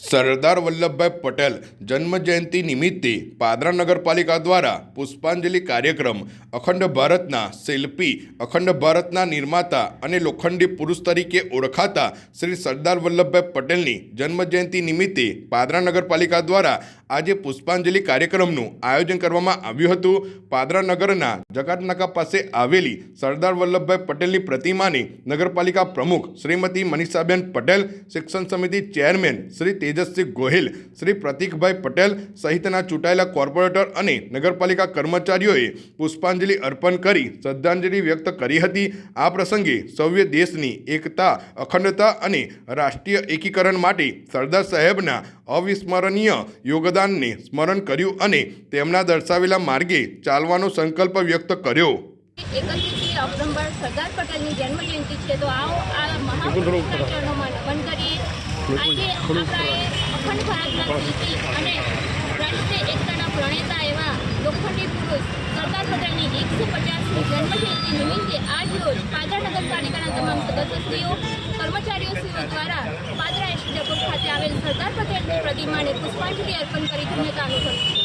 સરદાર વલ્લભભાઈ પટેલ જન્મજયંતિ નિમિત્તે પાદરા નગરપાલિકા દ્વારા પુષ્પાંજલિ કાર્યક્રમ અખંડ ભારતના શિલ્પી, અખંડ ભારતના નિર્માતા અને લોખંડી પુરુષ તરીકે ઓળખાતા શ્રી સરદાર વલ્લભભાઈ પટેલની જન્મજયંતિ નિમિત્તે પાદરા નગરપાલિકા દ્વારા આજે પુષ્પાંજલિ કાર્યક્રમનું આયોજન કરવામાં આવ્યું હતું. પાદરા નગરના જકાતનાકા પાસે આવેલી સરદાર વલ્લભભાઈ પટેલની પ્રતિમાની નગરપાલિકા પ્રમુખ શ્રીમતી મનીષાબેન પટેલ, શિક્ષણ સમિતિ ચેરમેન શ્રી તેજસ્વી ગોહિલ, શ્રી પ્રતિકભાઈ પટેલ સહિતના ચૂંટાયેલા કોર્પોરેટર અને નગરપાલિકા કર્મચારીઓએ પુષ્પાંજલિ અર્પણ કરી શ્રદ્ધાંજલિ વ્યક્ત કરી હતી. આ પ્રસંગે સૌએ દેશની એકતા, અખંડતા અને રાષ્ટ્રીય એકીકરણ માટે સરદાર સાહેબના અવિસ્મરણીય યોગદાનને સ્મરણ કર્યું અને તેમના દર્શાવેલા માર્ગે ચાલવાનો સંકલ્પ વ્યક્ત કર્યો. એકત્રીસમી ઓક્ટોબર સરદાર પટેલની જન્મજયંતિ છે. તો આવો આ મહાપુરુષના નમન કરીએ. આજે આપણા અખંડ ભારતના શિલ્પી અને રાષ્ટ્રીય એકતાના પ્રણેતા એવા લોખંડી પુરુષ સરદાર પટેલની એકસો પચાસમી જન્મજયંતિ નિમિત્તે આજ રોજ પાદરા નગરપાલિકાના તમામ સદસ્યશ્રીઓ દ્વારા પાદરા એસટી ડેપો ખાતે આવેલ સરદાર પટેલની પ્રતિમાને પુષ્પાંજલિ અર્પણ કરી ધન્યતા અનુભવી.